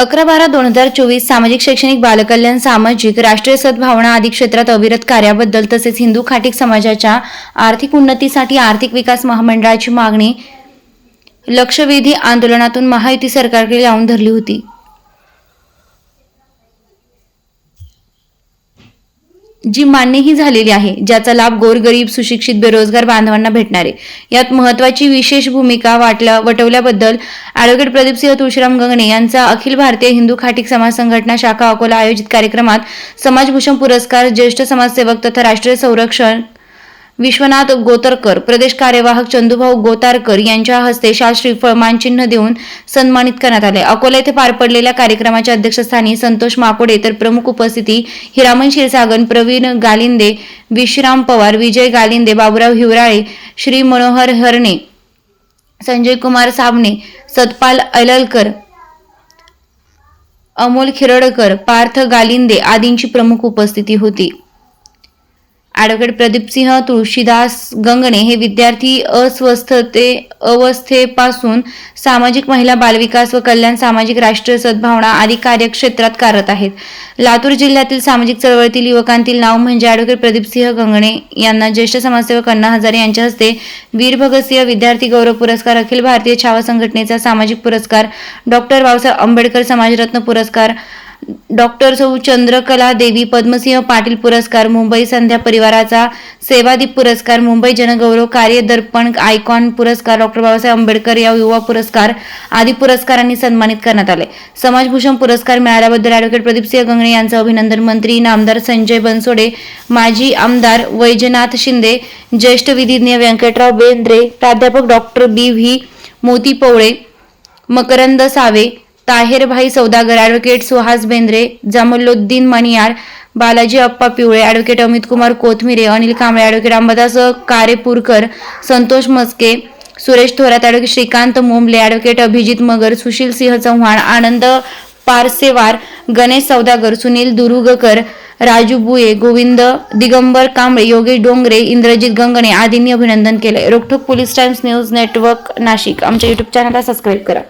अकरा बारा दोन हजार चोवीस सामाजिक शैक्षणिक बालकल्याण सामाजिक राष्ट्रीय सद्भावना आदी क्षेत्रात अविरत कार्याबद्दल तसेच हिंदू खाटिक समाजाच्या आर्थिक उन्नतीसाठी आर्थिक विकास महामंडळाची मागणी लक्षवेधी आंदोलनातून महायुती सरकारकडे लावून धरली होती. जी मान्यही झालेली आहे ज्याचा लाभ गोरगरीब सुशिक्षित बेरोजगार बांधवांना भेटणार आहे. यात महत्वाची विशेष भूमिका वाटल्या वटवल्याबद्दल ॲडव्होकेट प्रदीपसिंह तुळशीराम गंगणे यांचा अखिल भारतीय हिंदू खाटीक समाज संघटना शाखा अकोला आयोजित कार्यक्रमात समाजभूषण पुरस्कार ज्येष्ठ समाजसेवक तथा राष्ट्रीय संरक्षण विश्वनाथ गोतरकर प्रदेश कार्यवाहक चंदूभाऊ गोतारकर यांच्या हस्ते शाल श्रीफळ मानचिन्ह देऊन सन्मानित करण्यात आले. अकोला येथे पार पडलेल्या कार्यक्रमाच्या अध्यक्षस्थानी संतोष माकोडे तर प्रमुख उपस्थिती हिरामन क्षीरसागर प्रवीण गालिंदे विश्राम पवार विजय गालिंदे बाबुराव हिवराळे श्री मनोहर हरणे संजय कुमार साबणे सतपाल अललकर अमोल खिरडकर पार्थ गालिंदे आदींची प्रमुख उपस्थिती होती. ॲडव्होकेट प्रदीपसिंह तुळशीदास गंगणे हे विद्यार्थी अस्वस्थते अवस्थेपासून सामाजिक महिला बालविकास व कल्याण सामाजिक राष्ट्रीय सद्भावना आदी कार्यक्षेत्रात कार्यरत आहेत. लातूर जिल्ह्यातील सामाजिक चळवळीतील युवकांतील नाव म्हणजे ॲडव्होकेट प्रदीपसिंह गंगणे यांना ज्येष्ठ समाजसेवक अण्णा हजारे यांच्या हस्ते वीर भगतसिंह विद्यार्थी गौरव पुरस्कार अखिल भारतीय छावा संघटनेचा सामाजिक पुरस्कार डॉक्टर बाबासाहेब आंबेडकर समाजरत्न पुरस्कार डॉक्टर सौ चंद्रकला देवी पद्मसिंह पाटील पुरस्कार मुंबई संध्या परिवाराचा सेवादीप पुरस्कार मुंबई जनगौरव कार्य दर्पण आयकॉन पुरस्कार डॉक्टर बाबासाहेब आंबेडकर या युवा पुरस्कार आदी पुरस्कारांनी सन्मानित करण्यात आले. समाजभूषण पुरस्कार मिळाल्याबद्दल ॲडव्होकेट प्रदीपसिंह गंगणे यांचं अभिनंदन मंत्री नामदार संजय बनसोडे माजी आमदार वैजनाथ शिंदे ज्येष्ठ विधिज्ञ व्यंकटराव बेंद्रे प्राध्यापक doctor B V Moti Pawale Makarand Save Taherbhai Saudagar advocate Suhas Bendre Jamaluddin Maniyar Balaji Appa Pivale advocate Amit Kumar Kothmire Anil Kamble advocate Ambadas Karepurkar Santosh Maske Suresh Thorat advocate Shrikant Mumble advocate Abhijit Magar Sushil Singh Chavan Anand Parsewar Ganesh Saudagar Sunil Durugkar Raju Buye Govind Digambar Kamble Yogesh Dongre Indrajit Gangane आदींनी अभिनंदन केले रोखोक police times news network Nashik. आमच्या YouTube चॅनलला subscribe करा.